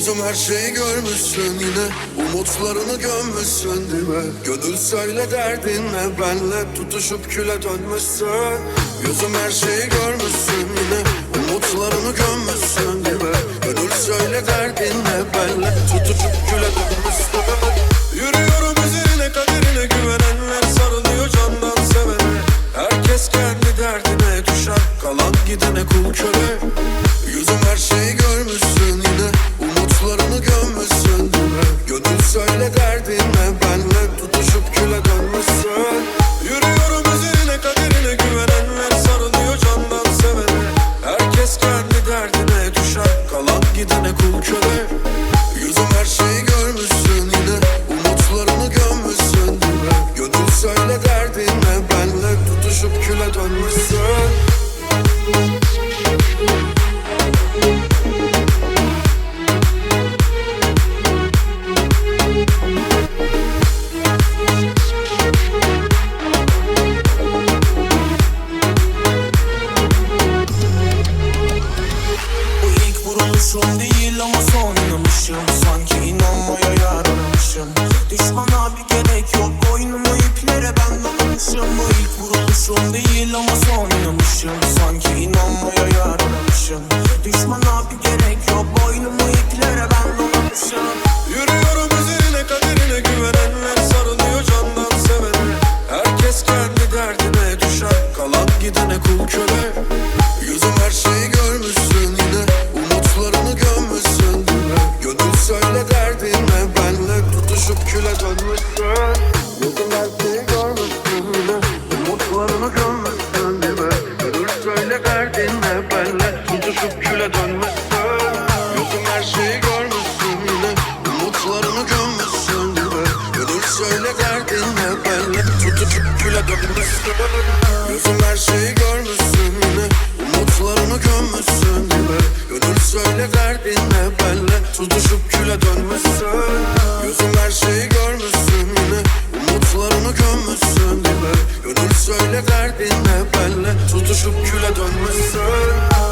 Yüzüm her şeyi görmüşsün yine. Umutlarını gömmüşsün dibe Gönül söyle derdin ne? Benle tutuşup küle dönmüşsün. Yüzüm her şeyi görmüşsün yine. Umutlarını gömmüşsün dibe Gönül söyle derdin ne? Benle tutuşup küle dönmüşsün. Yürüyorum üzerine kaderine güvenenler Sarılıyor candan sevene. Herkes kendi derdine düşer Kalan gidene kul köle. Yüzüm her şeyi görmüşsün söyle derdine Benle tutuşup küle dönmüşsün. Yürüyorum üzerine kaderine güvenenler Sarılıyor candan sevene. Herkes kendi derdine düşer Kalan gidene kul köle. Yüzüm her şeyi görmüşsün yine Umutlarını gömmüşsün. Dibe Gönül söyle derdine Benle tutuşup küle dönmüşsün vuruluşum değil ama sonlamışım. Sanki inanmaya yaralamışım Düşmana bir gerek yok. Boynumu iplere ben dolamışım Bu ilk vuruluşum değil ama sonlamışım. Sanki inanmaya yaralamışım Düşmana bir gerek yok. Boynumu derdine Benle tutuşup küle dönmüşsün Yüzüm her şeyi görmüşsün yine Umutlarını gömmüşsün dibe Gönül söyle derdine Benle tutuşup küle dönmüşsün Yüzüm her şeyi söyle derdine Benle? Tutuşup küle dönmüşsün